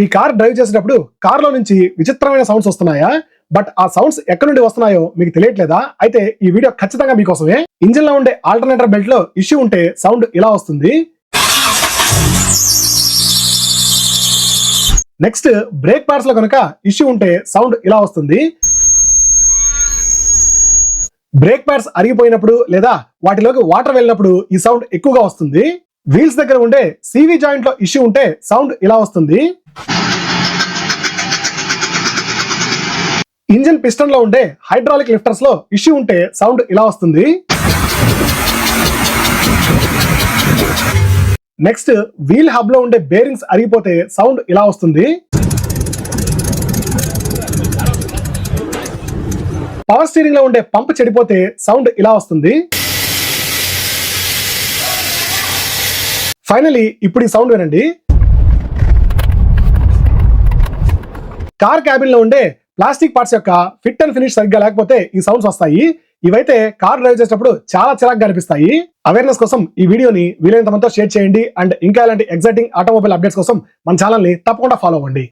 మీ car drive చేసేటప్పుడు కార్లో నుంచి విచిత్రమైన సౌండ్స్ వస్తున్నాయా? బట్ ఆ సౌండ్స్ ఎక్కడి నుండి వస్తున్నాయో మీకు తెలియట్లేదా? అయితే ఈ వీడియో ఖచ్చితంగా మీకోసమే. ఇంజిన్లో ఉండే ఆల్టర్నేటర్ బెల్ట్లో ఇష్యూ ఉంటే సౌండ్ ఇలా వస్తుంది. నెక్స్ట్ బ్రేక్ పార్ట్స్లో కనుక ఇష్యూ ఉంటే సౌండ్ ఇలా వస్తుంది. బ్రేక్ ప్యాడ్స్ అరిగిపోయినప్పుడు లేదా వాటిలోకి వాటర్ వెళ్ళినప్పుడు ఈ సౌండ్ ఎక్కువగా వస్తుంది. వీల్స్ దగ్గర ఉండే సివి జాయింట్లో ఇష్యూ ఉంటే సౌండ్ ఇలా వస్తుంది. ఇంజిన్ పిస్టన్లో ఉండే హైడ్రాలిక్ లిఫ్టర్స్లో ఇష్యూ ఉంటే సౌండ్ ఇలా వస్తుంది. నెక్స్ట్ వీల్ హబ్లో ఉండే బేరింగ్స్ అరిగిపోతే సౌండ్ ఇలా వస్తుంది. పవర్ స్టీరింగ్లో ఉండే పంప్ చెడిపోతే సౌండ్ ఇలా వస్తుంది. ఫైనలీ ఇప్పుడు ఈ సౌండ్ వినండి. కార్ క్యాబిన్లో ఉండే ప్లాస్టిక్ పార్ట్స్ యొక్క ఫిట్ అండ్ ఫినిష్ సరిగ్గా లేకపోతే ఈ సౌండ్స్ వస్తాయి. ఇవైతే కార్ డ్రైవ్ చేసేటప్పుడు చాలా చిరాగ్గా అనిపిస్తాయి. అవేర్నెస్ కోసం ఈ వీడియోని వీలైనంత మందితో షేర్ చేయండి. అండ్ ఇంకా ఇలాంటి ఎగ్జైటింగ్ ఆటోమొబైల్ అప్డేట్స్ కోసం మన ఛానల్ని తప్పకుండా ఫాలో అవ్వండి.